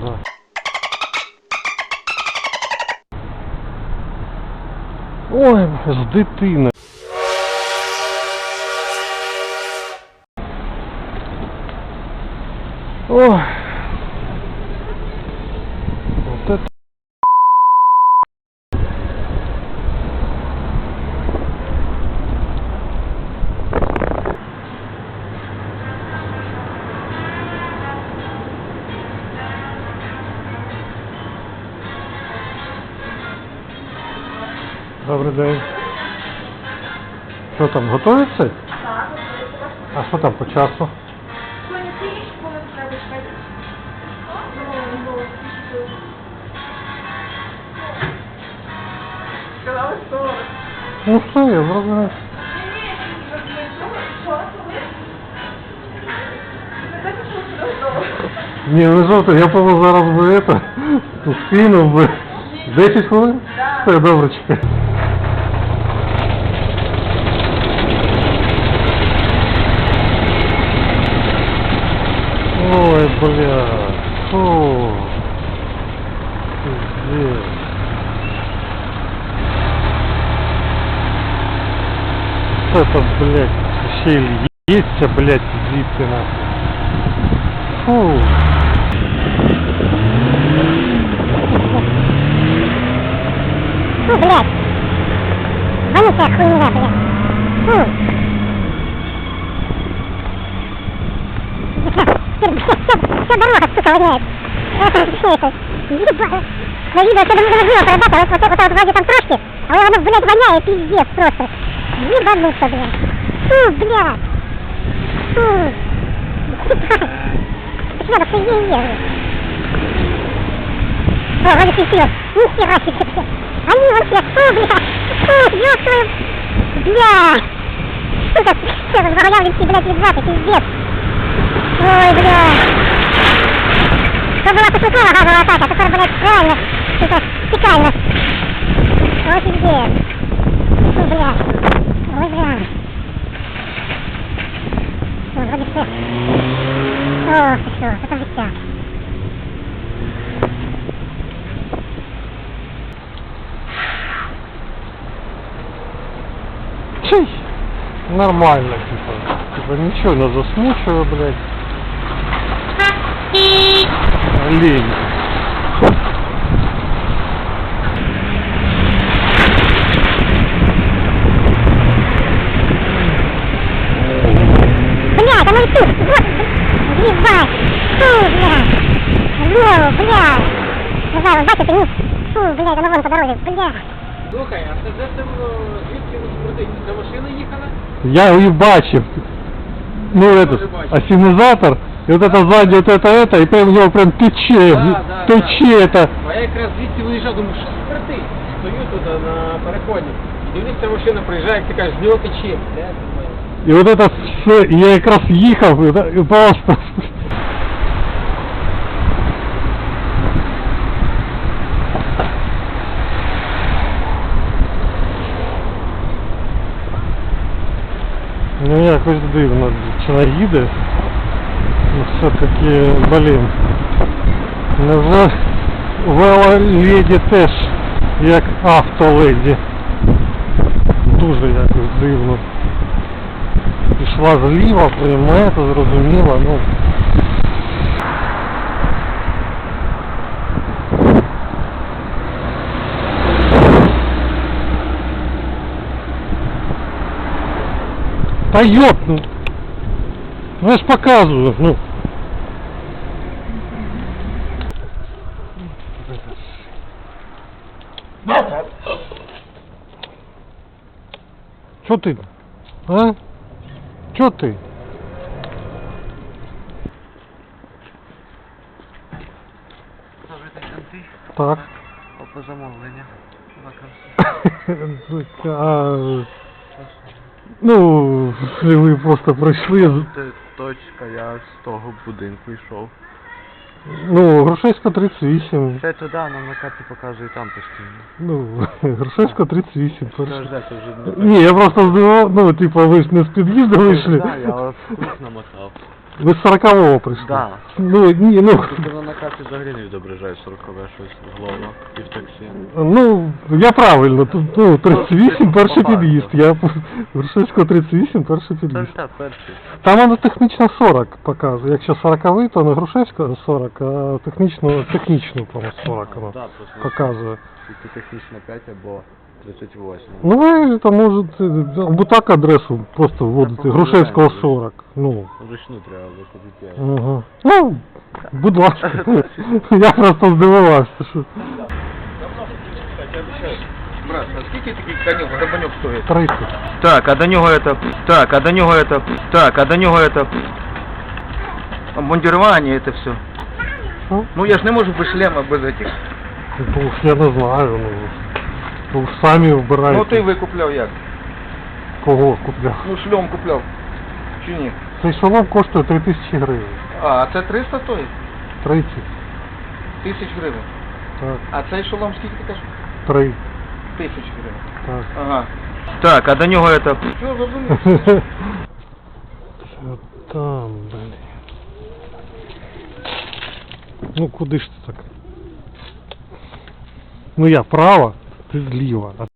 да. Ой, ж дитина. Ой. Добрий день. Що там, готується? Так, А що там по часу? Сказали 40. Ну все, я зрозумів. Ні, ну що ти, я певно зараз би это, скинув би. 10 хвилин? Все, добре, чекай. Бля. Фу. Пиздец. Это, блядь, ще й лється, блядь, звідти нахуй. Фу. Фу, блядь. Вонючая хуйня, блядь. Фу. Все дорога, сука, воняет. Это что это? Ебать. На видео что-то нужно было продать, а вот, вот, вот, вот вроде там трошки, а вот оно, блядь, воняет, пиздец просто. Ебануться, блядь. Фу, блядь. Фу. Ебать. Это надо хуйня, О, вроде красиво. Нихера себе, блядь. Они вообще, фу, бля, фу, ёпта, бля. Сука, все, разговаривайте, блядь, ребята, пиздец. Ой, бля. То была пошутная газовая атака, которая, блядь, реально, сука, фекально. Ой, пиздец. Фу, бля. Ой, бля. Ну, вроде все. О, это же все. Нормально, типа. Типа ничего не засмучиваю, блядь. Лень. Блядь, оно и тут, вот, ебать, фу, блядь, ну, блядь, не знаю, вот бачите, ні, фу, блядь, оно вон по дорозі, блядь, Слухай, а це де ти звідки ви? Це машина їхала? Я її бачив. Ну, этот, ассенизатор, и вот это сзади, вот это, это, и прям у него прям тече, Да, да, тече это. А я якраз звідси виїжджав, думаю, що смердить? Стою тут а, на переході. І дивлюся, машина приїжджає, як ти кажеш, з нього тече. Блядь, думаю. І от это все, і я якраз їхав, і та- і просто. Ну якось дивно, чи наїде. Ну все-таки, блін. Невже велоледі теж як автоледі. Дуже якось дивно пішла зліва, пряме, це зрозуміло, ну. Та йоп, ну. Я ж показую, ну. Чо ти? А? Чо ти? Так. По замовлення. а, ну, ви просто пройшли. Точка, я з того будинку йшов. Ну, Грушевська 38. Це туди, нам на карті показує там постійно. Ну, Грушевська 38. Це перше. ж де, це вже не Ні, я просто здивував, ну, типа, ви ж не з під'їзду вийшли. Так, я вас намотав. Ви з 40-го прийшли? Да. Ну, ні, ну, Тільки на накаті взагалі не відображає 40 щось головно і в таксі. ну, я правильно, тут, ну, 38 перший по під'їзд, я Грушевського 38 перший Це під'їзд. все перший. Там воно технічно 40 показує, якщо 40 то на Грушевського 40, а технічно, технічно, по-моєму, 40 воно Да, просто показує. тільки технічно 5 або 38. Ну ви там можете або так адресу просто вводити, Так, Грушевського правильно. 40. Ну, Вручну треба виходити. ага. ну, будь ласка. Я просто здивувався, що Брат, а скільки такий конюк, грабанюк стоїть? 30. Так, а до нього это, так, а до нього это, так, а до нього это, обмундирування, это все. Що? Ну я ж не можу без шлема, без этих. Ну, уж я не знаю, ну, ви ж самі вбираєте. Ну ти викупляв як? Кого купляв? Ну шльом купляв. Чи ні? Цей шолом коштує 3000 гривень. А, а це 300 стоїть? 30. Тисяч гривень. Так, А цей шолом скільки ти кажеш? 3. Тисяч гривень. Так. Ага. Так, а до нього это, Що зрозумів? Що там, блін. Ну куди ж ти так? Ну я право, ти зліва.